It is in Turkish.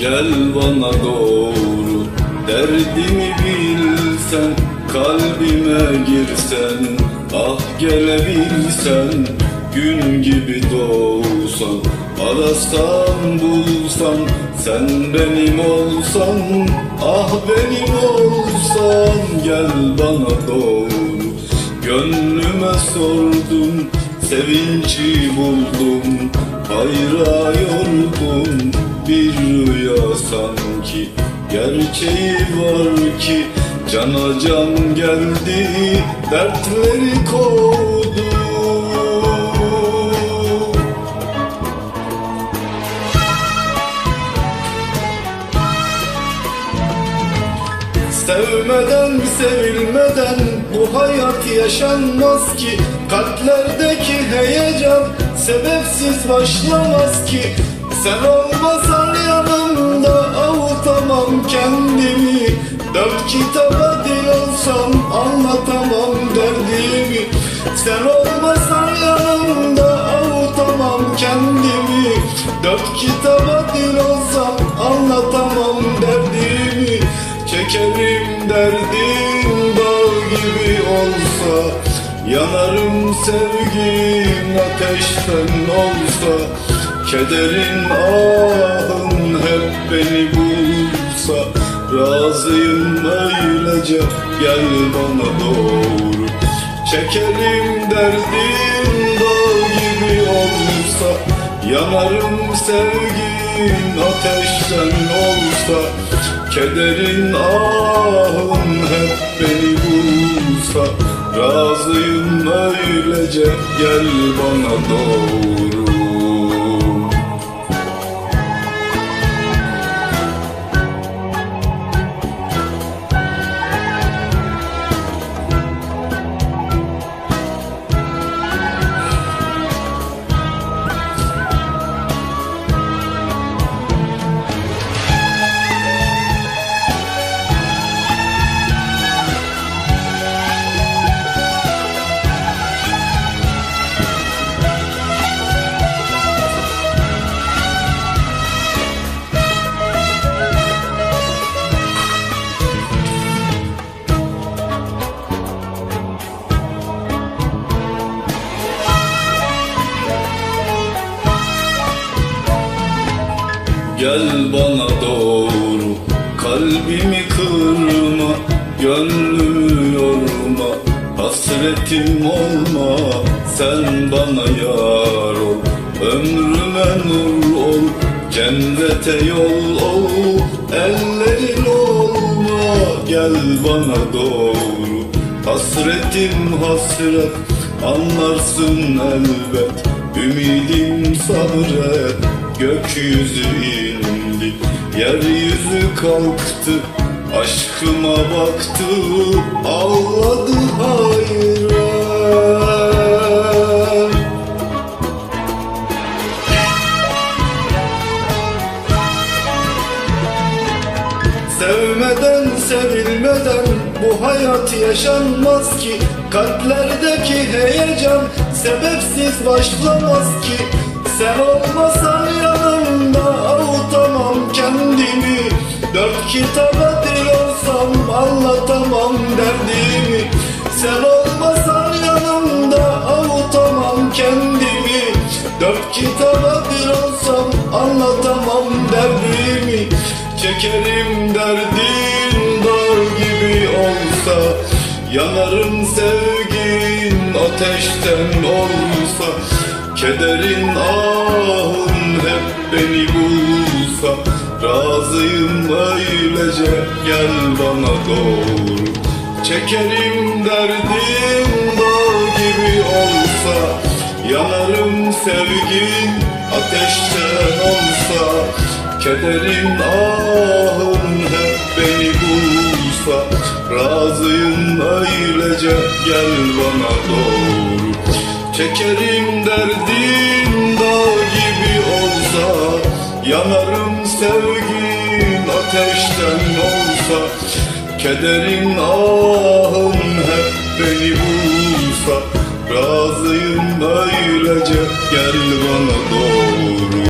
Gel bana doğru Derdimi bilsen Kalbime girsen Ah gelebilsen Gün gibi doğsan Arasan bulsan Sen benim olsan Ah benim olsan Gel bana doğru. Gönlüme sordum Sevinci buldum Hayra yordum Bir rüya sanki. Gerçeği var ki Cana can geldi Dertleri kovdu. Sevmeden sevilmeden bu hayat yaşanmaz ki. Kalplerdeki heyecan sebepsiz başlamaz ki Sen olmasan yanımda avutamam kendimi. Dört kitaba dil olsam anlatamam derdimi. Sen olmasan yanımda avutamam kendimi. Dört kitaba dil olsam anlatamam derdimi. Çekerim derdim dağ gibi olsa Yanarım sevgim ateşten olsa Kederin ahın hep beni bulsa Razıyım öylece gel bana doğru. Çekerim derdim dağ gibi olsa Yanarım sevgin ateşten olsa. Kederin ahın hep beni bulsa Razıyım öylece gel bana doğru Gel bana doğru Kalbimi kırma Gönlümü yorma. Hasretim olma Sen bana yar ol. Ömrüme nur ol Cennete yol ol. Ellerin olma Gel bana doğru. Hasretim hasret Anlarsın elbet. Ümidim sabret Gökyüzü indi Yeryüzü kalktı Aşkıma baktı Ağladı hayran. Sevmeden sevilmeden bu hayat yaşanmaz ki. Kalplerdeki heyecan sebepsiz başlamaz ki. Sen olmasan Dört kitaba dil olsam anlatamam derdimi. Sen olmasan yanımda avutamam kendimi. Dört kitaba dil olsam anlatamam derdimi. Çekerim derdim dar gibi olsa Yanarım sevgin ateşten olsa. Kederin ahın hep beni bulsa Razıyım öylece gel bana doğru. Çekerim derdim dağ gibi olsa Yanarım sevgin ateşten olsa. Kederin ahın hep beni bulsa Razıyım öylece gel bana doğru. Çekerim derdim dağ gibi olsa Yanarım sevgin ateşten olsa Kederin ahın hep beni bulsa. Razıyım öylece gel bana doğru